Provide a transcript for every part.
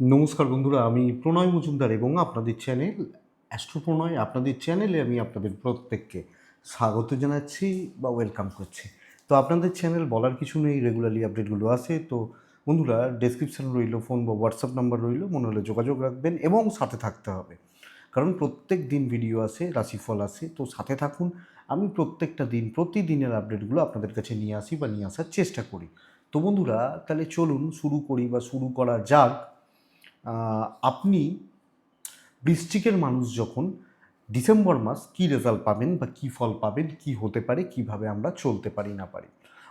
নমস্কার বন্ধুরা, আমি প্রণয় মজুমদার এবং আপনাদের চ্যানেল অ্যাস্ট্রো প্রণয় আপনাদের চ্যানেলে আমি আপনাদের প্রত্যেককে স্বাগত জানাচ্ছি বা ওয়েলকাম করছি। তো আপনাদের চ্যানেল বলার কিছু নেই রেগুলারলি আপডেটগুলো আসে তো বন্ধুরা ডেসক্রিপশান রইল ফোন বা হোয়াটসঅ্যাপ নাম্বার রইল, মনে হলে যোগাযোগ রাখবেন এবং সাথে থাকতে হবে। কারণ প্রত্যেক দিন ভিডিও আসে, রাশিফল আসে, তো সাথে থাকুন। আমি প্রত্যেকটা দিন, প্রতিদিনের আপডেটগুলো আপনাদের কাছে নিয়ে আসি বা নিয়ে আসার চেষ্টা করি। তো বন্ধুরা, তাহলে চলুন শুরু করি বা শুরু করা যাক। আপনি বৃশ্চিকের মানুষ যখন ডিসেম্বর মাস কি রেজাল্ট পাবেন বা কি ফল পাবেন, কি হতে পারে, কীভাবে আমরা চলতে পারি না পারি?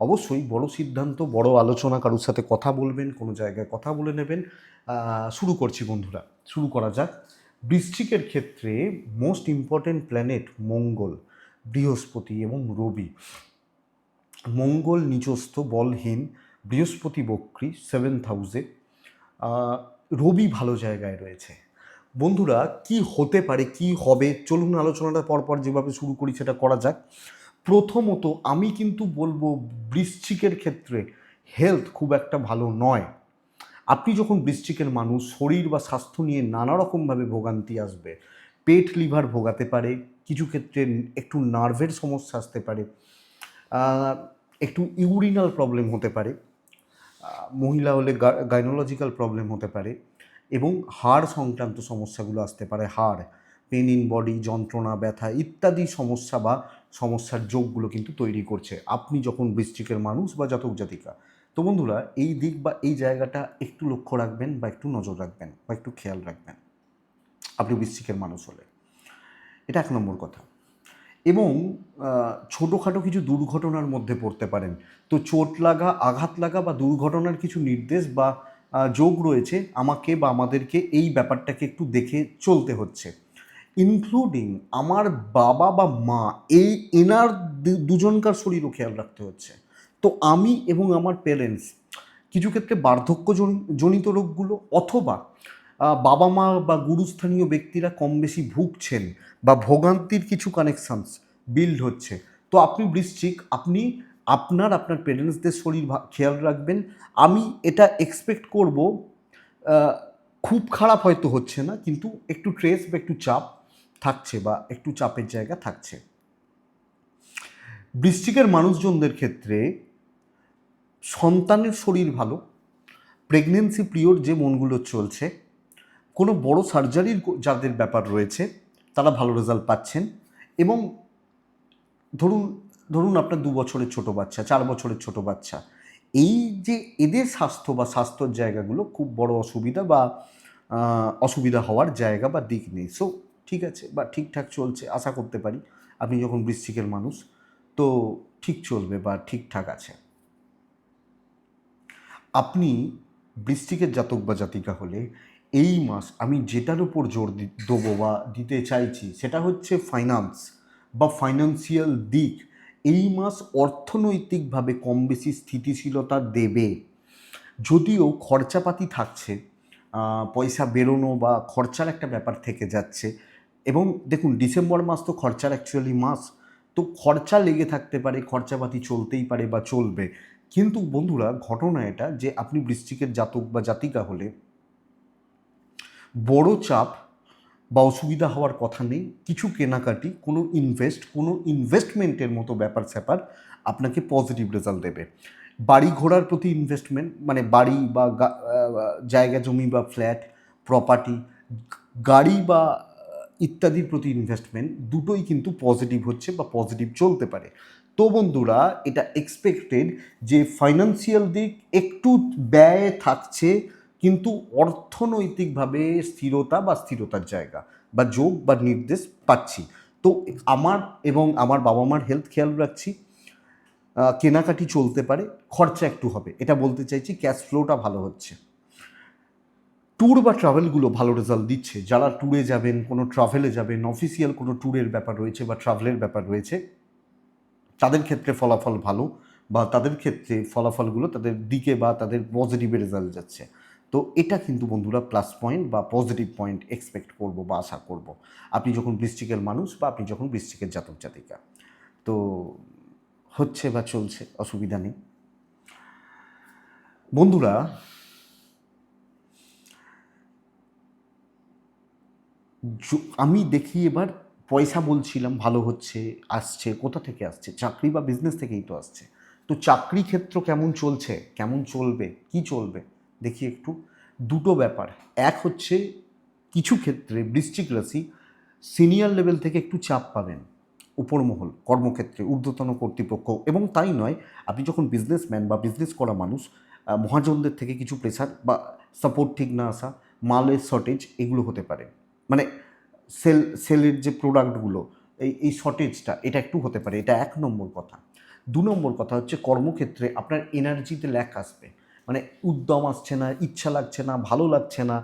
অবশ্যই বড় সিদ্ধান্ত, বড় আলোচনা কারোর সাথে কথা বলবেন, কোনো জায়গায় কথা বলে নেবেন। শুরু করছি বন্ধুরা, শুরু করা যাক। বৃশ্চিকের ক্ষেত্রে মোস্ট ইম্পর্ট্যান্ট প্ল্যানেট মঙ্গল, বৃহস্পতি এবং রবি। মঙ্গল নিচস্থ বলহীন বৃহস্পতি বক্রী সেভেন্থ হাউসে রবি ভালো জায়গায় রয়েছে। বন্ধুরা, কি হতে পারে, কি হবে, চলুন আলোচনাটা পরপর যেভাবে শুরু করি সেটা করা যাক। প্রথমত, আমি কিন্তু বলব বৃশ্চিকের ক্ষেত্রে হেলথ খুব একটা ভালো নয়। আপনি যখন বৃশ্চিকের মানুষ, শরীর বা স্বাস্থ্য নিয়ে নানা রকমভাবে ভোগান্তি আসবে। পেট, লিভার ভোগাতে পারে, কিছু ক্ষেত্রে একটু নার্ভের সমস্যা আসতে পারে একটু ইউরিনাল প্রবলেম হতে পারে মহিলা হলে গাইনোলজিক্যাল প্রবলেম হতে পারে এবং হাড় সংক্রান্ত সমস্যাগুলো আসতে পারে, হাড়, পেন ইন বডি, যন্ত্রণা, ব্যথা ইত্যাদি সমস্যা বা সমস্যার যোগগুলো কিন্তু তৈরি করছে। আপনি যখন বৃশ্চিকের মানুষ বা জাতক জাতিকা, তো বন্ধুরা এই দিক বা এই জায়গাটা একটু লক্ষ্য রাখবেন বা একটু নজর রাখবেন বা একটু খেয়াল রাখবেন। আপনি বৃশ্চিকের মানুষ হলে। এটা এক নম্বর কথা। এবং ছোটোখাটো কিছু দুর্ঘটনার মধ্যে পড়তে পারেন। তো চোট লাগা, আঘাত লাগা বা দুর্ঘটনার কিছু নির্দেশ বা যোগ রয়েছে, আমাকে বা আমাদেরকে এই ব্যাপারটাকে একটু দেখে চলতে হচ্ছে। ইনক্লুডিং আমার বাবা বা মা, এই এনার দুজনকার শরীরও খেয়াল রাখতে হচ্ছে। তো আমি এবং আমার প্যারেন্টস কিছু ক্ষেত্রে বার্ধক্য জন- জনিত রোগগুলো অথবা বাবা মা বা গুরুস্থানীয় ব্যক্তিরা কম বেশি ভুগছেন বা ভোগান্তির কিছু কানেকশনস বিল্ড হচ্ছে। তো আপনি বৃশ্চিক, আপনি আপনার আপনার পেরেন্টসদের শরীর খেয়াল রাখবেন। আমি এটা এক্সপেক্ট করব খুব খারাপ হয়তো হচ্ছে না, কিন্তু একটু ট্রেস বা একটু চাপ থাকছে বা একটু চাপের জায়গা থাকছে। বৃশ্চিকের মানুষজনদের ক্ষেত্রে সন্তানের শরীর ভালো প্রেগনেন্সি পিরিয়ড যে মনগুলো চলছে, কোনো বড় সার্জারির যাদের ব্যাপার রয়েছে, তারা ভালো রেজাল্ট পাচ্ছেন এবং ধরুন ধরুন আপনার দু বছরের ছোট বাচ্চা, চার বছরের ছোট বাচ্চা। এই যে এদের স্বাস্থ্য বা স্বাস্থ্যর জায়গাগুলো খুব বড় অসুবিধা বা অসুবিধা হওয়ার জায়গা বা দিক নেই। সো ঠিক আছে বা ঠিকঠাক চলছে, আশা করতে পারি। আপনি যখন বৃশ্চিকের মানুষ, তো ঠিক চলবে বা ঠিকঠাক আছে। আপনি বৃশ্চিকের জাতক বা জাতিকা হলে এই মাস আমি যেটার উপর জোর দেবো বা দিতে চাইছি, সেটা হচ্ছে ফাইন্যান্স বা ফাইন্যান্সিয়াল দিক। এই মাস অর্থনৈতিকভাবে কম বেশি স্থিতিশীলতা দেবে। যদিও খরচাপাতি থাকছে পয়সা বেরোনো বা খরচার একটা ব্যাপার থেকে যাচ্ছে। এবং দেখুন, ডিসেম্বর মাস তো খরচার অ্যাকচুয়ালি মাস। তো খরচা লেগে থাকতে পারে, খরচাপাতি চলতেই পারে বা চলবে। কিন্তু বন্ধুরা, ঘটনা এটা যে আপনি বৃশ্চিকের জাতক বা জাতিকা হলে বড় চাপ বা অসুবিধা হওয়ার কথা নেই। কিছু কেনাকাটি, কোনো ইনভেস্ট কোনো ইনভেস্টমেন্টের মতো ব্যাপার স্যাপার আপনাকে পজিটিভ রেজাল্ট দেবে। বাড়ি ঘোড়ার প্রতি ইনভেস্টমেন্ট মানে বাড়ি বা জায়গা, জমি বা ফ্ল্যাট প্রপার্টি গাড়ি বা ইত্যাদির প্রতি ইনভেস্টমেন্ট দুটোই কিন্তু পজিটিভ হচ্ছে বা পজিটিভ চলতে পারে। তো বন্ধুরা, এটা এক্সপেক্টেড যে ফাইন্যান্সিয়াল দিক একটু ব্যয় থাকছে কিন্তু অর্থনৈতিকভাবে স্থিরতা বা স্থিরতার জায়গা বা যোগ বা নির্দেশ পাচ্ছি। তো আমার এবং আমার বাবা মার হেলথ খেয়াল রাখছি। কেনাকাটি চলতে পারে, খরচা একটু হবে। এটা বলতে চাইছি ক্যাশ ফ্লোটা ভালো হচ্ছে। ট্যুর বা ট্রাভেলগুলো ভালো রেজাল্ট দিচ্ছে। যারা ট্যুরে যাবেন, কোনো ট্রাভেলে যাবেন অফিসিয়াল কোনো ট্যুরের ব্যাপার রয়েছে বা ট্রাভেলের ব্যাপার রয়েছে, তাদের ক্ষেত্রে ফলাফল ভালো বা তাদের ক্ষেত্রে ফলাফলগুলো তাদের দিকে বা তাদের পজিটিভে রেজাল্ট যাচ্ছে। তো এটা কিন্তু বন্ধুরা প্লাস পয়েন্ট বা পজিটিভ পয়েন্ট এক্সপেক্ট করব বা আশা করব। আপনি যখন বৃশ্চিকের মানুষ বা আপনি যখন বৃশ্চিকের জাতক জাতিকা, তো হচ্ছে বা চলছে, অসুবিধা নেই। বন্ধুরা আমি দেখি এবার পয়সা বলছিলাম, ভালো হচ্ছে, আসছে, কোথা থেকে আসছে? চাকরি বা বিজনেস থেকেই তো আসছে। তো চাকরি ক্ষেত্র কেমন চলছে? কেমন চলবে? কি চলবে? দেখি একটু। দুটো ব্যাপার। এক হচ্ছে কিছু ক্ষেত্রে বৃশ্চিক রাশি সিনিয়র লেভেল থেকে একটু চাপ পাবেন। উপরমহল, কর্মক্ষেত্রে, ঊর্ধ্বতন কর্তৃপক্ষ এবং তাই নয়, আপনি যখন বিজনেসম্যান বা বিজনেস করা মানুষ মহাজনদের থেকে কিছু প্রেশার বা সাপোর্ট ঠিক না আসা, মালের শর্টেজ এগুলো হতে পারে। মানে সেল সেলের যে প্রোডাক্টগুলো এই এই শর্টেজটা এটা একটু হতে পারে। এটা এক নম্বর কথা। দু নম্বর কথা হচ্ছে কর্মক্ষেত্রে আপনার এনার্জিতে ল্যাক আসবে। মানে উদ্যম আসছে না, ইচ্ছা লাগছে না, ভালো লাগছে না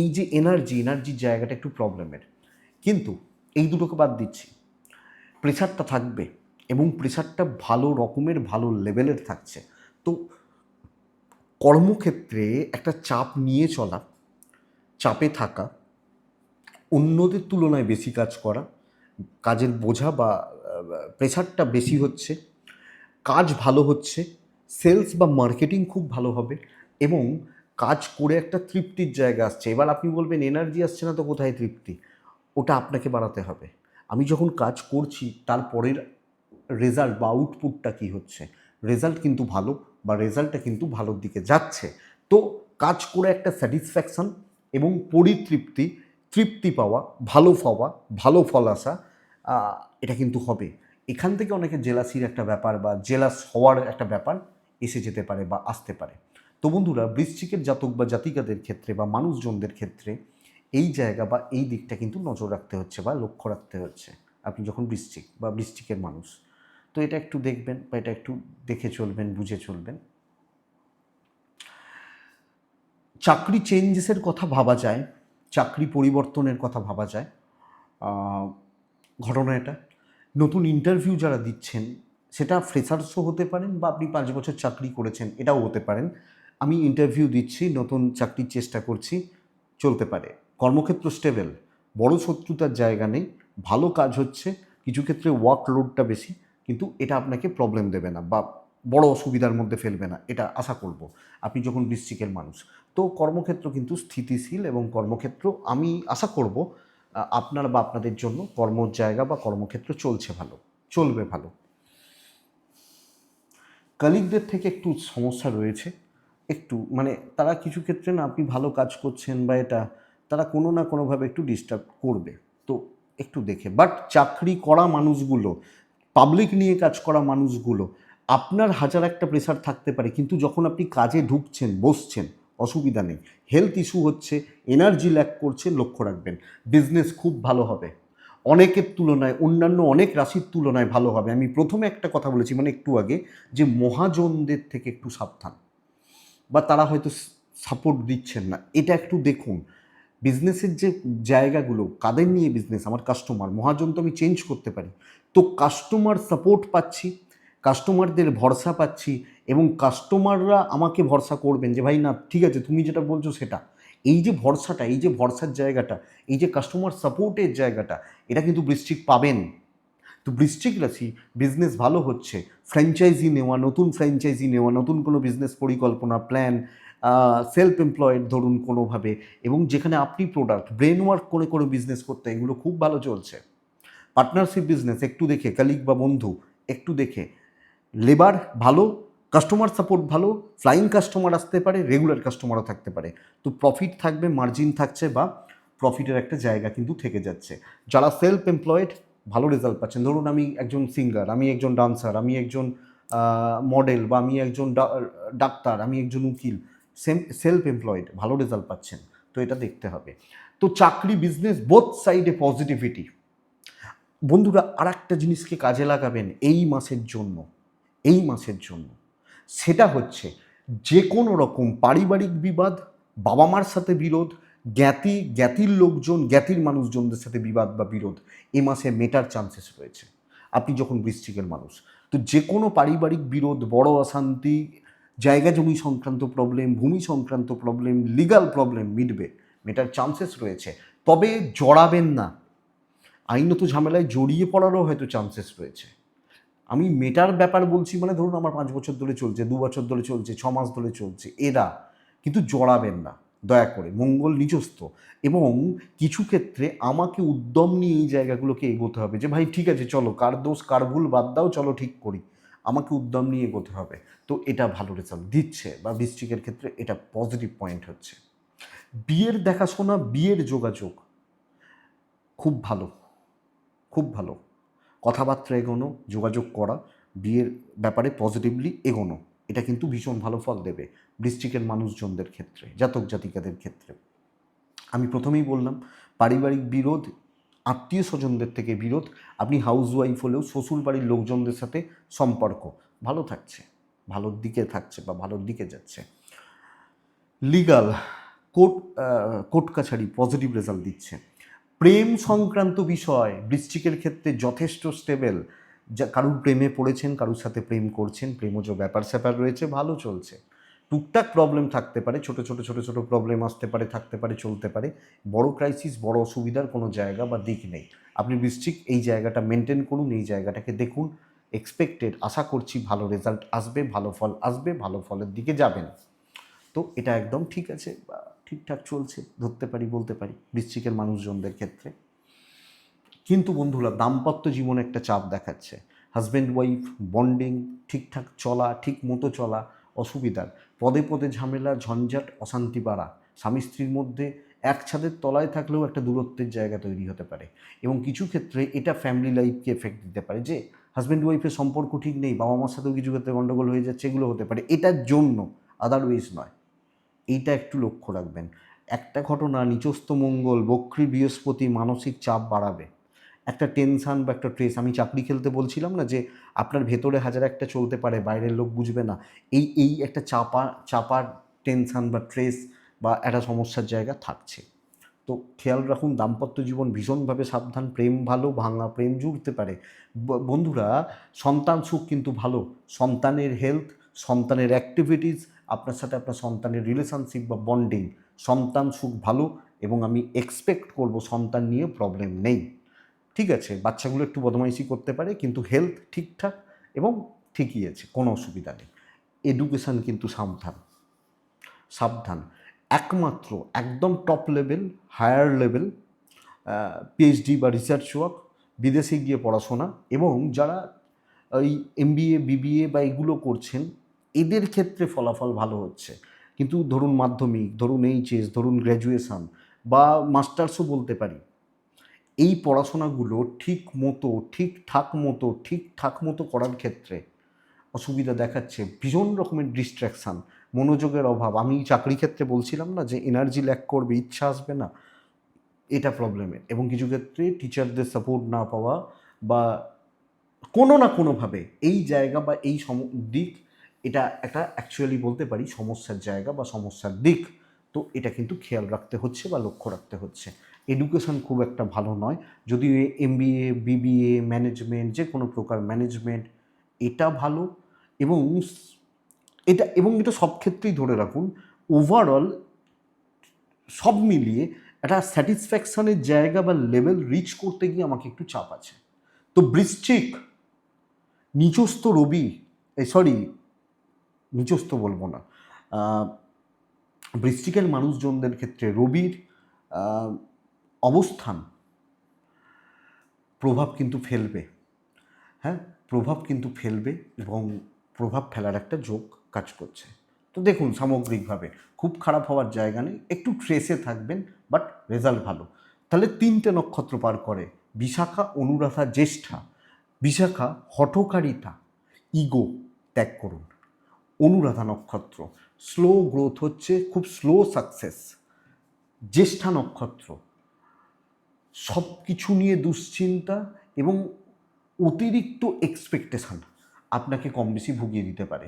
এই যে এনার্জি এনার্জির জায়গাটা একটু প্রবলেমের কিন্তু এই দুটোকে বাদ দিচ্ছি। প্রেশারটা থাকবে এবং প্রেশারটা ভালো রকমের, ভালো লেভেলের থাকছে। তো কর্মক্ষেত্রে একটা চাপ নিয়ে চলা, চাপে থাকা, অন্যদের তুলনায় বেশি কাজ করা, কাজের বোঝা বা প্রেশারটা বেশি হচ্ছে, কাজ ভালো হচ্ছে সেলস বা মার্কেটিং খুব ভালো হবে এবং কাজ করে একটা তৃপ্তির জায়গা আসছে। এবার আপনি বলবেন, এনার্জি আসছে না তো কোথায় তৃপ্তি? ওটা আপনাকে বাড়াতে হবে। আমি যখন কাজ করছি তারপরের রেজাল্ট বা আউটপুটটা কী হচ্ছে? রেজাল্ট কিন্তু ভালো বা রেজাল্টটা কিন্তু ভালোর দিকে যাচ্ছে। তো কাজ করে একটা স্যাটিসফ্যাকশন এবং পরিতৃপ্তি, তৃপ্তি পাওয়া, ভালো পাওয়া, ভালো ফল আসা এটা কিন্তু হবে। এখান থেকে অনেকে জেলাসির একটা ব্যাপার বা জেলাস হওয়ার একটা ব্যাপার এসে যেতে পারে বা আসতে পারে। তো বন্ধুরা, বৃশ্চিকের জাতক বা জাতিকাদের ক্ষেত্রে বা মানুষজনদের ক্ষেত্রে এই জায়গা বা এই দিকটা কিন্তু নজর রাখতে হচ্ছে বা লক্ষ্য রাখতে হচ্ছে। আপনি যখন বৃশ্চিক বা বৃশ্চিকের মানুষ, তো এটা একটু দেখবেন বা এটা একটু দেখে চলবেন, বুঝে চলবেন। চাকরি চেঞ্জেসের কথা ভাবা যায়, চাকরি পরিবর্তনের কথা ভাবা যায়। ঘটনা এটা। নতুন ইন্টারভিউ যারা দিচ্ছেন সেটা ফ্রেশার্সও হতে পারেন বা আপনি পাঁচ বছর চাকরি করেছেন, এটাও হতে পারেন। আমি ইন্টারভিউ দিচ্ছি, নতুন চাকরির চেষ্টা করছি, চলতে পারে। কর্মক্ষেত্র স্টেবেল বড় শত্রুতার জায়গা নেই, ভালো কাজ হচ্ছে, কিছু ক্ষেত্রে ওয়ার্ক লোডটা বেশি, কিন্তু এটা আপনাকে প্রবলেম দেবে না বা বড় অসুবিধার মধ্যে ফেলবে না, এটা আশা করব। আপনি যখন বৃশ্চিকের মানুষ, তো কর্মক্ষেত্র কিন্তু স্থিতিশীল এবং কর্মক্ষেত্র আমি আশা করব আপনার বা আপনাদের জন্য কর্মর জায়গা বা কর্মক্ষেত্র চলছে ভালো, চলবে ভালো। কালিকদের থেকে একটু সমস্যা রয়েছে। একটু মানে তারা কিছু ক্ষেত্রে না আপনি ভালো কাজ করছেন বা এটা, তারা কোনো না কোনোভাবে একটু ডিস্টার্ব করবে। তো একটু দেখে। বাট চাকরি করা মানুষগুলো পাবলিক নিয়ে কাজ করা মানুষগুলো, আপনার হাজার একটা প্রেশার থাকতে পারে। কিন্তু যখন আপনি কাজে ঢুকছেন, বসছেন, অসুবিধা নেই। হেলথ ইস্যু হচ্ছে এনার্জি ল্যাক করছে, লক্ষ্য রাখবেন। বিজনেস খুব ভালো হবে। অনেকের তুলনায়, অন্যান্য অনেক রাশির তুলনায় ভালো হবে। আমি প্রথমে একটা কথা বলেছি মানে একটু আগে, যে মহাজনদের থেকে একটু সাবধান। বা তারা হয়তো সাপোর্ট দিচ্ছেন না। এটা একটু দেখুন। বিজনেসের যে জায়গাগুলো, কাদের নিয়ে বিজনেস আমার কাস্টমার মহাজন তো আমি চেঞ্জ করতে পারি। তো কাস্টমার সাপোর্ট পাচ্ছি কাস্টমারদের ভরসা পাচ্ছি এবং কাস্টমাররা আমাকে ভরসা করবেন যে, ভাই না, ঠিক আছে, তুমি যেটা বলছো সেটা। এই যে ভরসাটা, এই যে ভরসার জায়গাটা, এই যে কাস্টমার সাপোর্টের জায়গাটা, এটা কিন্তু বৃষ্টিক পাবেন। তো বৃশ্চিক রাশি বিজনেস ভালো হচ্ছে ফ্র্যাঞ্চাইজি নেওয়া, নতুন ফ্র্যাঞ্চাইজি নেওয়া, নতুন কোনো বিজনেস পরিকল্পনা প্ল্যান সেলফ এমপ্লয়েড ধরুন কোনোভাবে, এবং যেখানে আপনি প্রোডাক্ট ব্রেন ওয়ার্ক করে করে বিজনেস করতে, এগুলো খুব ভালো চলছে। পার্টনারশিপ বিজনেস একটু দেখে কালিগ বা বন্ধু, একটু দেখে। লেবার ভালো কাস্টমার সাপোর্ট ভালো ফ্লাইং কাস্টমার আসতে পারে রেগুলার কাস্টমারও থাকতে পারে। তো প্রফিট থাকবে মার্জিন থাকছে বা প্রফিটের একটা জায়গা কিন্তু থেকে যাচ্ছে। যারা সেলফ এমপ্লয়েড ভালো রেজাল্ট পাচ্ছেন। ধরুন আমি একজন সিঙ্গার আমি একজন ডান্সার আমি একজন মডেল বা আমি একজন ডাক্তার, আমি একজন উকিল সেম সেলফ এমপ্লয়েড ভালো রেজাল্ট পাচ্ছেন। তো এটা দেখতে হবে। তো চাকরি বিজনেস বোথ সাইডে পজিটিভিটি বন্ধুরা আর একটা জিনিসকে কাজে লাগাবেন এই মাসের জন্য, এই মাসের জন্য। সেটা হচ্ছে যে কোনো রকম পারিবারিক বিবাদ, বাবা মার সাথে বিরোধ, জ্ঞাতি, জ্ঞাতির লোকজন, জ্ঞাতির মানুষজনদের সাথে বিবাদ বা বিরোধ এ মাসে মেটার চান্সেস রয়েছে। আপনি যখন বৃশ্চিকের মানুষ, তো যে কোনো পারিবারিক বিরোধ, বড় অশান্তি, জায়গা জমি সংক্রান্ত প্রবলেম ভূমি সংক্রান্ত প্রবলেম লিগাল প্রবলেম মিটবে, মেটার চান্সেস রয়েছে। তবে জড়াবেন না। আইনত ঝামেলায় জড়িয়ে পড়ারও হয়তো চান্সেস রয়েছে। আমি মেটার ব্যাপার বলছি মানে ধরুন আমার পাঁচ বছর ধরে চলছে, দু বছর ধরে চলছে, ছ মাস ধরে চলছে, এরা কিন্তু জড়াবেন না, দয়া করে। মঙ্গল নিজস্ব এবং কিছু ক্ষেত্রে আমাকে উদ্যম নিয়ে এই জায়গাগুলোকে এগোতে হবে যে, ভাই, ঠিক আছে, চলো, কার দোষ, কার ভুল বাদ দাও, চলো, ঠিক করি। আমাকে উদ্যম নিয়ে এগোতে হবে। তো এটা ভালো রেজাল্ট দিচ্ছে বা বৃষ্টিকের ক্ষেত্রে এটা পজিটিভ পয়েন্ট হচ্ছে। বিয়ের দেখাশোনা, বিয়ের যোগাযোগ, খুব ভালো খুব ভালো। কথাবার্তা এগোনো, যোগাযোগ করা, বিয়ের ব্যাপারে পজিটিভলি এগোনো, এটা কিন্তু ভীষণ ভালো ফল দেবে বৃশ্চিকের মানুষজনদের ক্ষেত্রে, জাতক জাতিকাদের ক্ষেত্রে আমি প্রথমেই বললাম, পারিবারিক বিরোধ, আত্মীয় স্বজনদের থেকে বিরোধ, আপনি হাউস ওয়াইফ হলেও শ্বশুর বাড়ির লোকজনদের সাথে সম্পর্ক, ভালো থাকছে, ভালোর দিকে থাকছে বা ভালোর দিকে যাচ্ছে। লিগাল কোর্ট কোর্ট কাছারি পজিটিভ রেজাল্ট দিচ্ছে। প্রেম সংক্রান্ত বিষয় বৃশ্চিকের ক্ষেত্রে যথেষ্ট স্টেবেল যা কারুর প্রেমে পড়েছেন, কারুর সাথে প্রেম করছেন, প্রেমজ ব্যাপার স্যাপার রয়েছে, ভালো চলছে। টুকটাক প্রবলেম থাকতে পারে, ছোট ছোট ছোট ছোট প্রবলেম আসতে পারে, থাকতে পারে, চলতে পারে। বড় ক্রাইসিস বড় অসুবিধার কোনো জায়গা বা দিক নেই। আপনি বৃশ্চিক, এই জায়গাটা মেনটেন করুন, এই জায়গাটাকে দেখুন এক্সপেক্টেড আশা করছি ভালো রেজাল্ট আসবে, ভালো ফল আসবে, ভালো ফলের দিকে যাবেন। তো এটা একদম ঠিক আছে ঠিকঠাক চলছে, ধরতে পারি, বলতে পারি, বৃশ্চিকের মানুষজনদের ক্ষেত্রে। কিন্তু বন্ধুরা, দাম্পত্য জীবনে একটা চাপ দেখাচ্ছে। হাজব্যান্ড ওয়াইফ বন্ডিং ঠিকঠাক চলা, ঠিক মতো চলা, অসুবিধার। পদে পদে ঝামেলা, ঝঞ্ঝাট, অশান্তি বাড়া। স্বামী স্ত্রীর মধ্যে এক ছাদের তলায় থাকলেও একটা দূরত্বের জায়গা তৈরি হতে পারে। এবং কিছু ক্ষেত্রে এটা ফ্যামিলি লাইফকে এফেক্ট দিতে পারে যে হাজব্যান্ড ওয়াইফের সম্পর্ক ঠিক নেই বাবা মার সাথেও কিছু ক্ষেত্রে গণ্ডগোল হয়ে যাচ্ছে, এগুলো হতে পারে। এটার জন্য আদারওয়াইজ নয়। এইটা একটু লক্ষ্য রাখবেন। একটা ঘটনা, নিচস্থ মঙ্গল, বক্রী বৃহস্পতি মানসিক চাপ বাড়াবে। একটা টেনশান বা একটা ট্রেস আমি চাকরি খেলতে বলছিলাম না যে, আপনার ভেতরে হাজার একটা চলতে পারে, বাইরের লোক বুঝবে না। এই এই একটা চাপা চাপার টেনশান বা ট্রেস বা একটা সমস্যার জায়গা থাকছে। তো খেয়াল রাখুন, দাম্পত্য জীবন ভীষণভাবে সাবধান, প্রেম ভালো, ভাঙা প্রেম জুড়তে পারে। বন্ধুরা, সন্তান সুখ কিন্তু ভালো। সন্তানের হেলথ সন্তানের অ্যাক্টিভিটিস আপনার সাথে আপনার সন্তানের রিলেশনশিপ বা বন্ডিং সন্তান সুখ ভালো এবং আমি এক্সপেক্ট করব সন্তান নিয়ে প্রবলেম নেই। ঠিক আছে, বাচ্চাগুলো একটু বদমাইশি করতে পারে, কিন্তু হেলথ ঠিকঠাক এবং ঠিকই আছে, কোনো অসুবিধা নেই। এডুকেশান কিন্তু সাবধান। সাবধান। একমাত্র, একদম top level higher level PhD বা রিসার্চ ওয়ার্ক বিদেশে গিয়ে পড়াশোনা এবং যারা ওই এমবিএ বিবিএ বা এগুলো করছেন এদের ক্ষেত্রে ফলাফল ভালো হচ্ছে। কিন্তু ধরুন মাধ্যমিক, ধরুন এইচএস ধরুন গ্র্যাজুয়েশান বা মাস্টার্সও বলতে পারি। এই পড়াশোনাগুলো ঠিক মতো ঠিকঠাক মতো ঠিকঠাক মতো করার ক্ষেত্রে অসুবিধা দেখাচ্ছে ভীষণ রকমের ডিস্ট্র্যাকশান মনোযোগের অভাব। আমি চাকরি ক্ষেত্রে বলছিলাম না যে এনার্জি ল্যাক করবে, ইচ্ছা আসবে না। এটা প্রবলেমের এবং কিছু ক্ষেত্রে টিচারদের সাপোর্ট না পাওয়া বা কোনো না কোনোভাবে এই জায়গা বা এই সম, দিক এটা একটা অ্যাকচুয়ালি বলতে পারি সমস্যার জায়গা বা সমস্যার দিক। তো এটা কিন্তু খেয়াল রাখতে হচ্ছে বা লক্ষ্য রাখতে হচ্ছে। এডুকেশন খুব একটা ভালো নয়। যদিও এমবিএ বিবিএ ম্যানেজমেন্ট যে কোনো প্রকার ম্যানেজমেন্ট এটা ভালো এবং এটা এবং এটা সব ক্ষেত্রেই ধরে রাখুন ওভারঅল সব মিলিয়ে একটা স্যাটিসফ্যাকশনের জায়গা বা লেভেল রিচ করতে গিয়ে আমাকে একটু চাপ আছে। তো বৃশ্চিক নিচস্থ রবি সরি নিচস্থ বলব না। বৃশ্চিকের মানুষজনদের ক্ষেত্রে রবির অবস্থান, প্রভাব কিন্তু ফেলবে। হ্যাঁ প্রভাব কিন্তু ফেলবে এবং প্রভাব ফেলার একটা যোগ কাজ করছে। তো দেখুন, সামগ্রিকভাবে খুব খারাপ হওয়ার জায়গা নেই, একটু ট্রেসে থাকবেন বাট রেজাল্ট ভালো। তাহলে তিনটে নক্ষত্র পার করে, বিশাখা, অনুরাধা, জ্যেষ্ঠা। বিশাখা, হঠকারিতা ইগো ত্যাগ করুন। অনুরাধা নক্ষত্র। স্লো গ্রোথ হচ্ছে খুব স্লো সাকসেস জ্যেষ্ঠা নক্ষত্র। সব কিছু নিয়ে দুশ্চিন্তা এবং অতিরিক্ত এক্সপেকটেশান আপনাকে কম বেশি ভুগিয়ে দিতে পারে।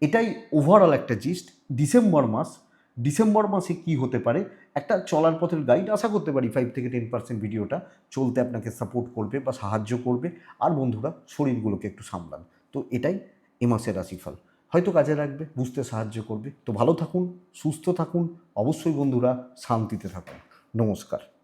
এটাই ওভারঅল একটা জিস্ট ডিসেম্বর মাস, ডিসেম্বর মাসে কি হতে পারে? একটা চলার পথের গাইড আশা করতে পারি ফাইভ থেকে টেন পার্সেন্ট ভিডিওটা চলতে আপনাকে সাপোর্ট করবে বা সাহায্য করবে। আর বন্ধুরা, শরীরগুলোকে একটু সামলান। তো এটাই এ মাসের রাশিফল। হয়তো কাজে লাগবে, বুঝতে সাহায্য করবে। তো ভালো থাকুন, সুস্থ থাকুন, অবশ্যই বন্ধুরা শান্তিতে থাকুন। নমস্কার।